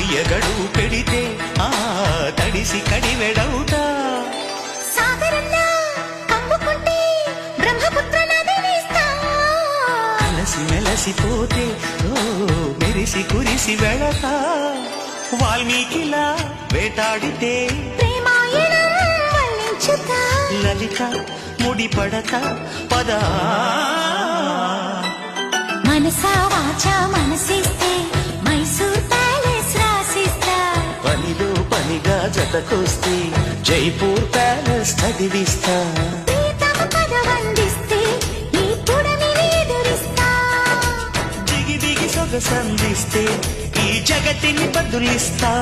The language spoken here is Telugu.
ಕಡಿಯಗಳು ಕಡಿತೆ ಆ ತಡಿಸಿ ಕಡಿವೆಡೌಟ. అలసి మెలసిపోతే ఓ మెరిసి కురిసి వెళత వాల్మీకిలా వేటాడితే లలిత ముడిపడత పద మనసా వాచా మనసి పనిగా జతకొస్తే జైపూర్ ప్యాలెస్ చదివిస్తా. దిగి దిగి సొగసందిస్తే ఈ జగతిని బదులిస్తా.